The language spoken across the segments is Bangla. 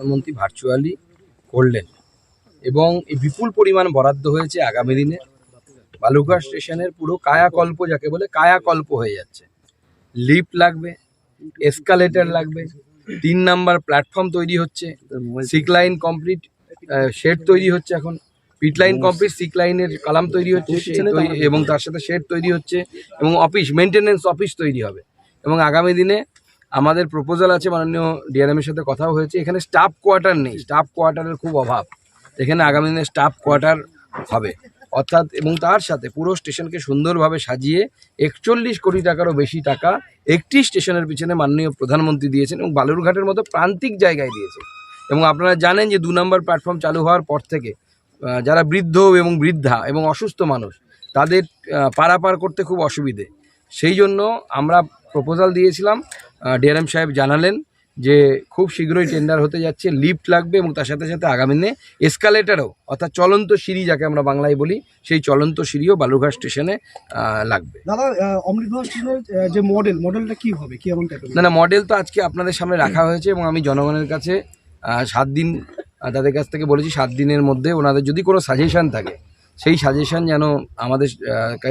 প্রধানমন্ত্রী ভার্চুয়ালি করলেন এবং এই বিপুল পরিমাণ বরাদ্দ হয়েছে আগামী দিনে। বালুঘাট স্টেশনের পুরো কায়াকল্প যাকে বলে কায়াকল্প হয়ে যাচ্ছে। লিফট লাগবে এসকালেটার লাগবে তিন নাম্বার প্ল্যাটফর্ম তৈরি হচ্ছে সিক লাইন কমপ্লিট শেড তৈরি হচ্ছে এখন। পিট লাইন কমপ্লিট সিক লাইনের কালাম তৈরি হচ্ছে এবং তার সাথে শেড তৈরি হচ্ছে এবং অফিস মেনটেনেন্স অফিস তৈরি হবে। এবং আগামী দিনে আমাদের প্রপোজাল আছে, মাননীয় ডিআরএমের সাথে কথাও হয়েছে। এখানে স্টাফ কোয়ার্টার নেই। স্টাফ কোয়ার্টারের খুব অভাব। এখানে আগামী দিনে স্টাফ কোয়ার্টার হবে। অর্থাৎ, এবং তার সাথে পুরো স্টেশনকে সুন্দরভাবে সাজিয়ে একচল্লিশ কোটি টাকারও বেশি টাকা একটি স্টেশনের পিছনে মাননীয় প্রধানমন্ত্রী দিয়েছেন এবং বালুরঘাটের মতো প্রান্তিক জায়গায় দিয়েছে এবং আপনারা জানেন যে দু নম্বর প্ল্যাটফর্ম চালু হওয়ার পর থেকে যারা বৃদ্ধ এবং বৃদ্ধা এবং অসুস্থ মানুষ, তাদের পারাপার করতে খুব অসুবিধে। সেই জন্য আমরা প্রপোজাল দিয়েছিলাম ডিআরএম সাহেব জানালেন যে খুব শীঘ্রই টেন্ডার হতে যাচ্ছে লিফট লাগবে এবং তার সাথে সাথে আগামী দিনে এসকালেটারও অর্থাৎ চলন্ত সিঁড়ি যাকে আমরা বাংলায় বলি সেই চলন্ত সিঁড়িও বালুরঘাট স্টেশনে লাগবে। দাদা আহ, স্টেশনের যে মডেল মডেলটা কি হবে? কি এমন না না মডেল তো আজকে আপনাদের সামনে রাখা হয়েছে এবং আমি জনগণের কাছে সাত দিন তাদের কাছ থেকে বলেছি সাত দিনের মধ্যে ওনাদের যদি কোনো সাজেশান থাকে সেই সাজেশান যেন আমাদের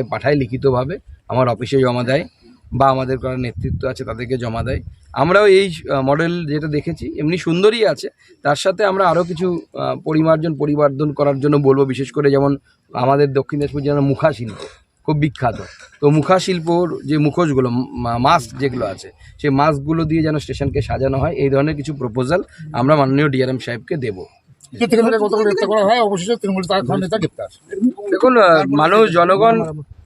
পাঠায় লিখিতভাবে আমার অফিসে জমা দেয়। বা আমাদের কারও নেতৃত্ব আছে তাদেরকে জমা দেয়। আমরাও এই মডেল যেটা দেখেছি এমনি সুন্দরই আছে। তার সাথে আমরা আরও কিছু পরিমার্জন পরিবর্ধন করার জন্য বলব বিশেষ করে যেমন আমাদের দক্ষিণ দিনাজপুর যেন মুখা শিল্প খুব বিখ্যাত। তো মুখা শিল্পর যে মুখোশগুলো মাস্ক যেগুলো আছে সেই মাস্কগুলো দিয়ে যেন স্টেশনকে সাজানো হয় এই ধরনের কিছু প্রপোজাল আমরা মাননীয় ডিআরএম সাহেবকে দেবো। হয়? দেখুন মানুষ জনগণ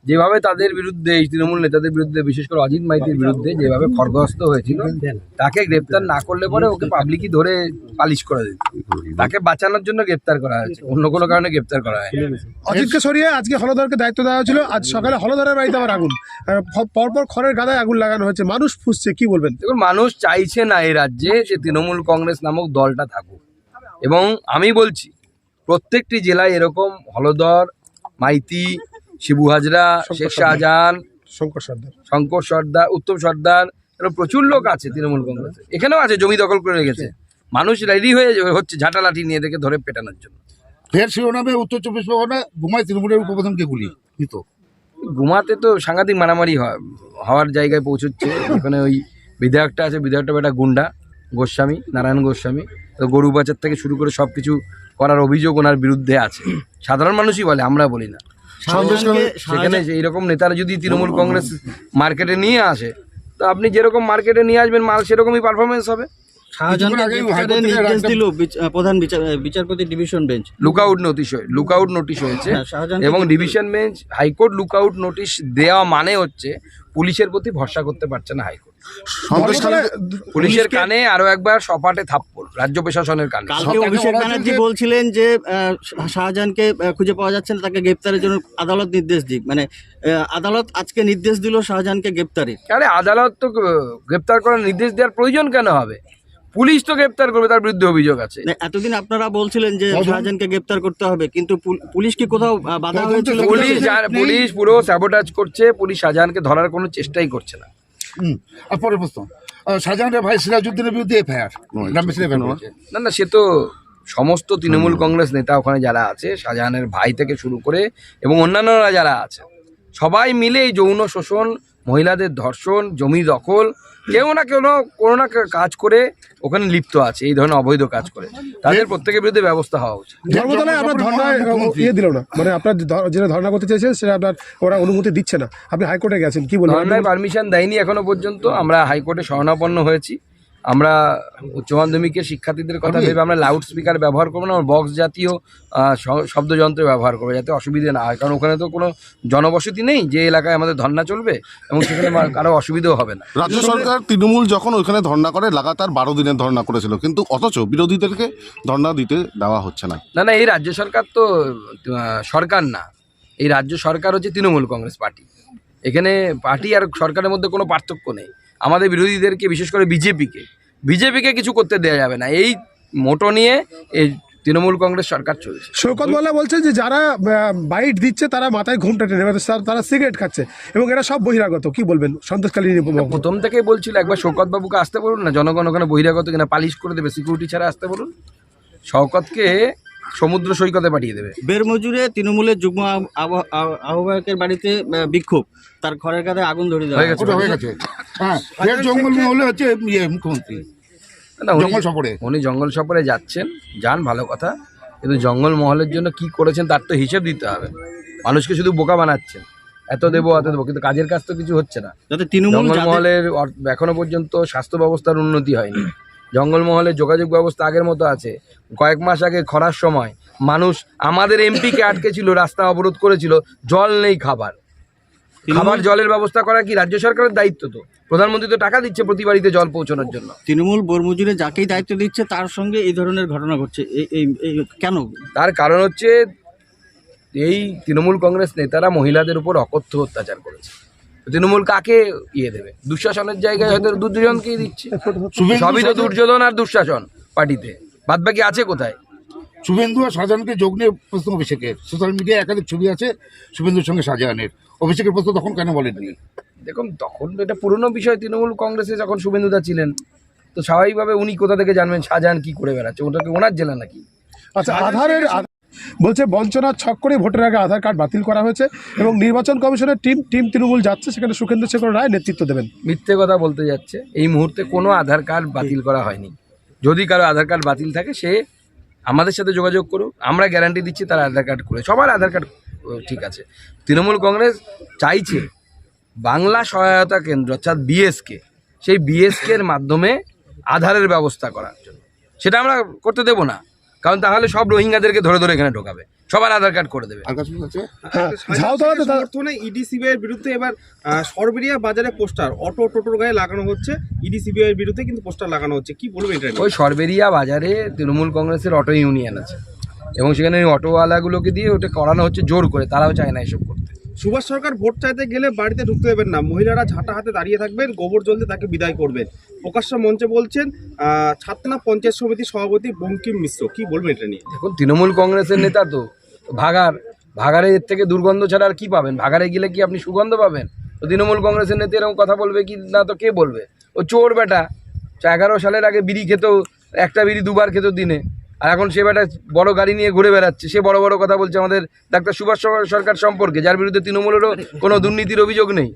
যেভাবে তাদের বিরুদ্ধে এই তৃণমূল নেতাদের বিরুদ্ধে বিশেষ করে অজিত মাইতির বিরুদ্ধে যেভাবে খড়গহস্ত হয়েছিল তাকে গ্রেপ্তার না করলে পরে ওকে পাবলিকই ধরে পালিশ করে দিত তাকে বাঁচানোর জন্য গ্রেপ্তার করা হয়েছে অন্য কোনো কারণে গ্রেপ্তার করা হয় অজিতকে সরিয়ে আজকে হলধরকে দায়িত্ব দেওয়া হয়েছিল আজ সকালে হলধরের বাড়িতে আবার আগুন। পরপর খড়ের গাদায় আগুন লাগানো হয়েছে মানুষ ফুসছে কি বলবেন? দেখুন মানুষ চাইছে না এই রাজ্যে যে তৃণমূল কংগ্রেস নামক দলটা থাকুক। এবং আমি বলছি প্রত্যেকটি জেলায় এরকম হলদর মাইতি শিবু হাজরা শেখ শাহজাহান শঙ্কর সর্দার। শঙ্কর সর্দার উত্তম সর্দার এরকম প্রচুর লোক আছে তৃণমূল কংগ্রেসে। এখানেও আছে জমি দখল করে রেখেছে। মানুষ রেডি হয়ে হচ্ছে ঝাঁটা লাঠি নিয়ে দেখে ধরে পেটানোর জন্য। ফের শিরোনামে উত্তর চব্বিশ পরগনা ঘুমায় তৃণমূলের উপপ্রধানকে গুলি? মৃত ঘুমাতে তো সাংঘাতিক মারামারি হওয়ার জায়গায় পৌঁছচ্ছে। এখানে ওই বিধায়কটা আছে বিধায়কটা বেটা গুন্ডা গোস্বামী নারায়ণ গোস্বামী। তো গরু বাজার থেকে শুরু করে সব কিছু করার অভিযোগ ওনার বিরুদ্ধে আছে। সাধারণ মানুষই বলে আমরা বলি না। সেখানে এইরকম নেতারা যদি তৃণমূল কংগ্রেস মার্কেটে নিয়ে আসে তো আপনি যেরকম মার্কেটে নিয়ে আসবেন মাল সেরকমই পারফরমেন্স হবে? শাহজাহানকে আগেই গ্রেপ্তারের হাইকোর্ট থেকে নির্দেশ দিল প্রধান বিচার- বিচারপতি ডিভিশন বেঞ্চ লুকআউট নোটিশ হয়ে লুকআউট নোটিশ হয়েছে। হ্যাঁ, এবং division bench high court lookout notice দেওয়া মানে হচ্ছে পুলিশের প্রতি ভরসা করতে পারছে না হাইকোর্ট। পুলিশের কানে আরও একবার সপাটে থাপ্পড় রাজ্য প্রশাসনের কানে। কালকে অভিষেক ব্যানার্জি বলছিলেন যে শাহজাহানকে খুঁজে পাওয়া যাচ্ছে না তাকে গ্রেপ্তারের জন্য আদালত নির্দেশ দিক। মানে আদালত আজকে নির্দেশ দিল শাহজাহানকে গ্রেপ্তারের। আরে আদালত তো গ্রেপ্তার করার নির্দেশ দেওয়ার প্রয়োজন কেন হবে? পুলিশ তো গ্রেপ্তার করবে তার বিরুদ্ধে অভিযোগ আছে। এতদিন আপনারা বলছিলেন যে শাহজাহানকে গ্রেপ্তার করতে হবে কিন্তু পুল- পুলিশ কি কোথাও বাধা হয়েছিল? পুলিশ পুলিশ পুরো স্যাবোটাজ করছে পুলিশ শাহজাহানকে ধরার কোনো চেষ্টাই করছে না। আর পরের প্রশ্ন শাহজাহানের ভাই সিরাজউদ্দিনের বিরুদ্ধে এফআইআর এফআইআর না না সে তো সমস্ত তৃণমূল কংগ্রেস নেতা ওখানে যারা আছে শাহজাহানের ভাই থেকে শুরু করে এবং অন্যান্যরা যারা আছে সবাই মিলে এই যৌন শোষণ মহিলাদের ধর্ষণ জমি দখল কেউ না কেউ না কোনো না কাজ করে ওখানে লিপ্ত আছে এই ধরনের অবৈধ কাজ করে। তাদের প্রত্যেকের বিরুদ্ধে ব্যবস্থা হওয়া উচিত। ধর্মতলায় আপনার ধর্নায় ইয়ে দিল না। মানে আপনার যে যেটা ধর্ণা করতে চাইছেন সেটা আপনার ওরা অনুমতি দিচ্ছে না। আপনি হাইকোর্টে গেছেন কি বলবেন পারমিশন দেয়নি এখনও পর্যন্ত। আমরা হাইকোর্টে শরণাপন্ন হয়েছি। আমরা উচ্চ মাধ্যমিকের শিক্ষার্থীদের কথা ভেবে আমরা লাউড স্পিকার ব্যবহার করব না বক্স জাতীয় শব্দযন্ত্র ব্যবহার করব যাতে অসুবিধে না হয়। কারণ ওখানে তো কোনো জনবসতি নেই যে এলাকায় আমাদের ধর্না চলবে এবং সেখানে কারও অসুবিধেও হবে না। রাজ্য সরকার তৃণমূল যখন ওইখানে ধর্ণা করে লাগাতার বারো দিনের ধর্ণা করেছিল কিন্তু অথচ বিরোধীদেরকে ধর্ণা দিতে দেওয়া হচ্ছে না। না না এই রাজ্য সরকার তো সরকার না। এই রাজ্য সরকার হচ্ছে তৃণমূল কংগ্রেস পার্টি। এখানে পার্টি আর সরকারের মধ্যে কোনো পার্থক্য নেই। আমাদের বিরোধীদেরকে বিশেষ করে বিজেপিকে বিজেপিকে কিছু করতে দেওয়া যাবে না। এই মোটো নিয়ে এই তৃণমূল কংগ্রেস সরকার চলছে। শৌকত মোল্লা বলছে যে যারা বাইট দিচ্ছে তারা মাথায় ঘুমটা টেনে তারা- তারা সিগারেট খাচ্ছে এবং এরা সব বহিরাগত। কি বলবেন সন্তোষকালীন প্রথম থেকেই বলছিল একবার শৌকত বাবুকে আসতে বলুন না জনগণ ওখানে বহিরাগত কিনা পালিশ করে দেবে সিকিউরিটি ছাড়া আসতে বলুন। শওকতকে সমুদ্র সৈকতে পাঠিয়ে দেবে। বেরমজুরে তৃণমূলের যুগ্ম আহ্বায়কের বাড়িতে বিক্ষোভ তার ঘরের কাছে আগুন ধরে দেওয়া হয়ে গেছে। হয়ে হ্যাঁ ফের জঙ্গল মহলে হচ্ছে ইয়ে মুখ্যমন্ত্রী। না, উনি- জঙ্গল সফরে। উনি জঙ্গল সফরে যাচ্ছেন যান ভালো কথা। কিন্তু জঙ্গল মহলের জন্য কি করেছেন তার তো হিসেব দিতে হবে। মানুষকে শুধু বোকা বানাচ্ছেন এত দেবো এত দেবো কিন্তু কাজের কাজ তো কিছু হচ্ছে না। যাতে তৃণমূল যাদের- জঙ্গলমহলের অর- এখনও পর্যন্ত স্বাস্থ্য ব্যবস্থার উন্নতি হয়নি। জঙ্গলমহলের যোগাযোগ ব্যবস্থা আগের মতো আছে। কয়েক মাস আগে খরার সময় মানুষ আমাদের এমপিকে আটকে ছিল রাস্তা অবরোধ করেছিল জল নেই খাবার। খাবার জলের ব্যবস্থা করা কি রাজ্য সরকারের দায়িত্ব তো? প্রধানমন্ত্রী তো টাকা দিচ্ছে প্রতি বাড়িতে জল পৌঁছানোর জন্য। তৃণমূল বরমজুরে যাকেই দায়িত্ব দিচ্ছে তার সঙ্গে এই ধরনের ঘটনা ঘটছে। এই এই- এই কেন? তার কারণ হচ্ছে এই তৃণমূল কংগ্রেস নেতারা মহিলাদের উপর অকথ্য অত্যাচার করেছে। তৃণমূল কাকে ইয়ে দেবে? দুঃশাসনের জায়গায় হয়তো দুর্যোধনকেই দিচ্ছে। সবই তো দুর্যোধন আর দুঃশাসন পার্টিতে। বাদ বাকি আছে কোথায়? শুভেন্দু আর শাহজাহানকে যোগ নিয়ে প্রশ্ন অভিষেকের। সোশ্যাল মিডিয়ায় একাধিক ছবি আছে শুভেন্দুর সঙ্গে শাহজাহানের। অভিষেকের প্রশ্ন তখন কেন বলেননি? দেখুন তখন এটা পুরনো বিষয়। তৃণমূল কংগ্রেসে যখন শুভেন্দুদা ছিলেন তো স্বাভাবিকভাবে উনি কোথা থেকে জানবেন শাহজাহান কি করে বেড়াচ্ছে? ওটাকে ওনার জেলা নাকি? আচ্ছা আধারের বলছে বঞ্চনার ছক করে ভোটের আগে আধার কার্ড বাতিল করা হয়েছে এবং নির্বাচন কমিশনের টিম টিম তৃণমূল যাচ্ছে সেখানে সুখেন্দ্র শেখর রায় নেতৃত্ব দেবেন। মিথ্যে কথা বলতে যাচ্ছে। এই মুহূর্তে কোনো আধার কার্ড বাতিল করা হয়নি। যদি কারও আধার কার্ড বাতিল থাকে সে আমাদের সাথে যোগাযোগ করুক। আমরা গ্যারান্টি দিচ্ছি তার আধার কার্ড করে সবার আধার কার্ড ঠিক আছে। তৃণমূল কংগ্রেস চাইছে বাংলা সহায়তা কেন্দ্র অর্থাৎ বিএসকে সেই বিএসকে এর মাধ্যমে আধারের ব্যবস্থা করার জন্য। সেটা আমরা করতে দেবো না কারণ তাহলে সব রোহিঙ্গাদেরকে ধরে ধরে এখানে ঢোকাবে। সবার আধার কার্ড করে দেবে। হ্যাঁ, তারা- সমর্থনে ইডিসিবি এর বিরুদ্ধে এবার সরবেরিয়া বাজারে পোস্টার অটো টোটোর গায়ে লাগানো হচ্ছে। ইডিসিবি এর বিরুদ্ধে কিন্তু পোস্টার লাগানো হচ্ছে। কি বলবেন এটা ওই সরবেরিয়া বাজারে তৃণমূল কংগ্রেসের অটো ইউনিয়ন আছে। এবং সেখানে ওই অটোওয়ালাগুলোকে দিয়ে ওটা করানো হচ্ছে জোর করে তারাও চায় না এসব করতে। সুভাষ সরকার ভোট চাইতে গেলে বাড়িতে ঢুকতে দেবেন না। মহিলারা ঝাঁটা হাতে দাঁড়িয়ে থাকবেন গোবর জলতে তাকে বিদায় করবেন। প্রকাশ্য মঞ্চে বলছেন ছাতনা পঞ্চায়েত সমিতির সভাপতি বঙ্কিম মিশ্র। কি বলবেন এটা নিয়ে? দেখুন তৃণমূল কংগ্রেসের নেতা তো ভাগার ভাগারে এর থেকে দুর্গন্ধ ছাড়া আর কি পাবেন? ভাগারে গেলে কি আপনি সুগন্ধ পাবেন? তো তৃণমূল কংগ্রেসের নেতা এরকম কথা বলবে কি না তো কে বলবে? ও চোর বেটা। এগারো সালের আগে বিড়ি খেত একটা বিড়ি দুবার খেত দিনে। আর এখন সে বেটা বড় গাড়ি নিয়ে ঘুরে বেড়াচ্ছে। সে বড় বড় কথা বলছে আমাদের ডাক্তার সুভাষ সরকার সম্পর্কে, যার বিরুদ্ধে তৃণমূলেরও কোনো দুর্নীতির অভিযোগ নেই।